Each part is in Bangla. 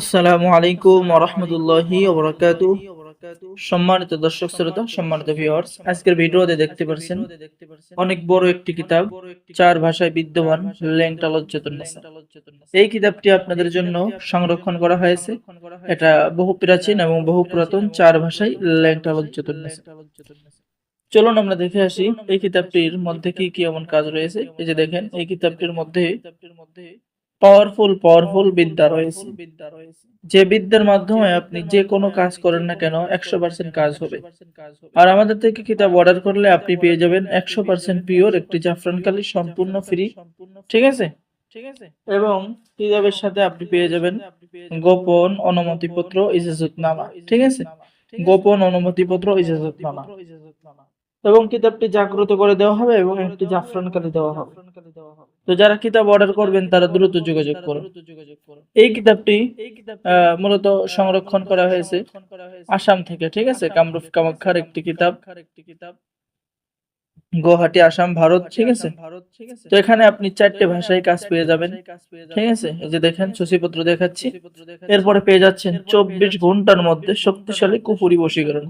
আসসালামু আলাইকুম রহমতুল্লাহি সম্মানিত দর্শক শ্রোতা, সম্মানিত ভিউয়ার্স আজকের ভিডিওতে দেখতে পাচ্ছেন অনেক বড় একটি কিতাব, চার ভাষায় বিদ্যমান লেংটা লজ্জতুন্নেসা এই কিতাবটি আপনাদের জন্য সংরক্ষণ করা হয়েছে। এটা বহু প্রাচীন এবং বহু পুরাতন চার ভাষায় লেংটা লজ্জতুন্নেসা চলুন আমরা দেখে আসি, এই কিতাবটির মধ্যে কি কি এমন কাজ রয়েছে। এই যে দেখেন, এই কিতাবটির মধ্যে পাওয়ারফুল পাওয়ারফুল বিদ্যা রয়েছে। যে বিদ্যার মাধ্যমে আপনি যে কোনো কাজ করেন না কেন একশো পার্সেন্ট কাজ হবে। আর আমাদের থেকে কিতাব অর্ডার করলে আপনি পেয়ে যাবেন একশো পার্সেন্ট পিওর একটি জাফরান কালি সম্পূর্ণ ফ্রি ঠিক আছে? ঠিক আছে? এবং কিতাবের সাথে আপনি পেয়ে যাবেন গোপন অনুমতিপত্র ইজাজতনামা। ঠিক আছে? গোপন অনুমতিপত্র ইজাজতনামা। এবং কিতাবটি জাগ্রত করে দেওয়া হবে এবং একটি জাফরান কালি দেওয়া হবে। তো যারা কিতাব অর্ডার করবেন, তারা দ্রুত যোগাযোগ করুন। এই কিতাবটি মূলত সংরক্ষণ করা হয়েছে আসাম থেকে, ঠিক আছে? কামরূপ কামাখ্যার একটি কিতাব। গুয়াহাটি আসাম ভারত ঠিক আছে? তো এখানে আপনি চারটে ভাষায় কাজ পেয়ে যাবেন ঠিক আছে? এই যে দেখেন সূচিপত্র দেখাচ্ছি। এরপরে পেয়ে যাচ্ছেন চব্বিশ ঘণ্টার মধ্যে শক্তিশালী কুফুরি বশীকরণ।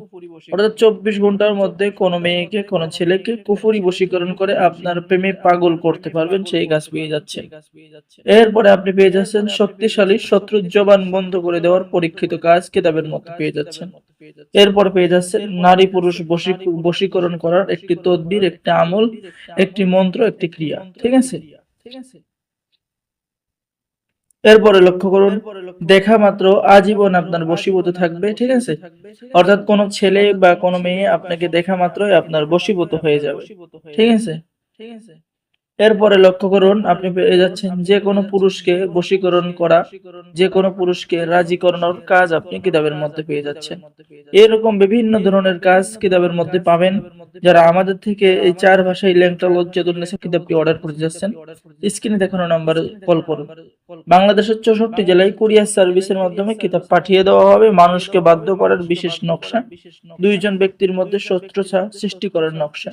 অর্থাৎ চব্বিশ ঘণ্টার মধ্যে কোনো মেয়েকে কোনো ছেলেকে কুফুরি বশীকরণ করে আপনার প্রেমে পাগল করতে পারবেন সেই কাজ পেয়ে যাচ্ছে এরপরে আপনি পেয়ে যাচ্ছেন শক্তিশালী শত্রু জবান বন্ধ করে দেওয়ার পরীক্ষিত কাজ কেতাবের মধ্যে পেয়ে যাচ্ছেন। এরপর পেয়ে যাচ্ছেন নারী পুরুষ বশী- বশীকরণ করার একটি তদবির, একটি আমল, একটি মন্ত্র, একটি ক্রিয়া। ঠিক আছে? এরপরে লক্ষ্য করুন, দেখা মাত্র আজীবন আপনার বশীভূত থাকবে, ঠিক আছে? অর্থাৎ কোন ছেলে বা কোনো মেয়ে আপনাকে দেখা মাত্রই আপনার বশীভূত হয়ে যাবে ঠিক আছে ঠিক আছে? এরপরে লক্ষ্য করুন, আপনি পেয়ে যাচ্ছেন যে কোনো পুরুষকে বশীকরণ করা, যে কোনো পুরুষকে রাজি করানোর কাজ আপনি কিতাবের মধ্যে পেয়ে যাচ্ছেন। এরকম বিভিন্ন ধরনের কাজ কিতাবের মধ্যে পাবেন। যারা আমাদের থেকে এই চার ভাষায় ল্যাংটা লজ্জাতুন্নেসা কিতাবটি অর্ডার করতে যাচ্ছেন, স্ক্রিনে দেখানো নাম্বারে কল করুন। বাংলাদেশের চৌষট্টি জেলায় কুরিয়ার সার্ভিসের মাধ্যমে কিতাব পাঠিয়ে দেওয়া হবে। মানুষকে বাধ্য করার বিশেষ নকশা, দুইজন ব্যক্তির মধ্যে শত্রুতা সৃষ্টি করার নকশা।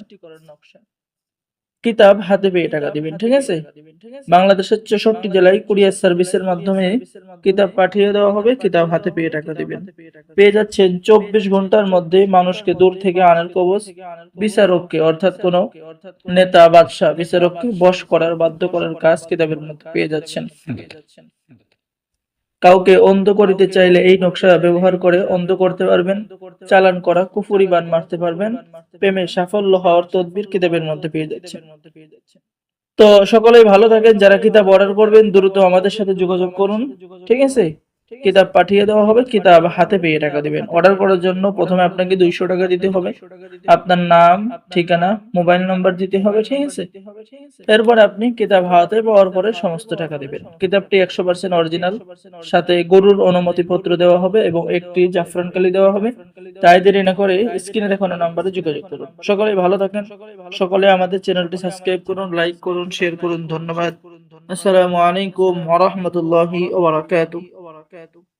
কিতাব হাতে পেয়ে টাকা দিবেন ঠিক আছে? বাংলাদেশের চৌষট্টি জেলায় কুরিয়ার সার্ভিসের মাধ্যমে কিতাব পাঠিয়ে দেওয়া হবে কিতাব হাতে পেয়ে টাকা দিবেন। পেয়ে যাচ্ছেন চব্বিশ ঘণ্টার মধ্যে মানুষকে দূর থেকে আনার কবচ বিচারককে অর্থাৎ কোন নেতা বাদশাহ বিচারককে বশ করার বাধ্য করার কাজ কিতাবের মধ্যে পেয়ে যাচ্ছেন। কাউকে অন্ধ করিতে চাইলে এই নকশা ব্যবহার করে অন্ধ করতে পারবেন, চালান করা কুফুরি বান মারতে পারবেন, প্রেমে সাফল্য হওয়ার তদবির কিতাবের মধ্যে পেয়ে যাচ্ছে তো সকলেই ভালো থাকেন, যারা কিতাব অর্ডার করবেন, দ্রুত আমাদের সাথে যোগাযোগ করুন, ঠিক আছে? কিতাব পাঠিয়ে দেওয়া হবে কিতাব হাতে পেয়ে টাকা দিবেন। অর্ডার করার জন্য প্রথমে আপনাকে দুইশো টাকা দিতে হবে। আপনার নাম ঠিকানা মোবাইল নাম্বার দিতে হবে ঠিক আছে? এরপর আপনি কিতাব হাতে পাওয়ার পরে সমস্ত টাকা দিবেন। কিতাবটি একশো পার্সেন্ট অরিজিনাল সাথে গরুর অনুমতি পত্র দেওয়া হবে এবং একটি জাফরান কালি দেওয়া হবে। তাই দেরি না করে স্ক্রিনে দেখানো নাম্বারে যোগাযোগ করুন। সকলে ভালো থাকেন। সকলে আমাদের চ্যানেলটি সাবস্ক্রাইব করুন লাইক করুন শেয়ার করুন। ধন্যবাদ। আসসালামু আলাইকুম ওয়া রাহমাতুল্লাহি ওয়া বারাকাতুহু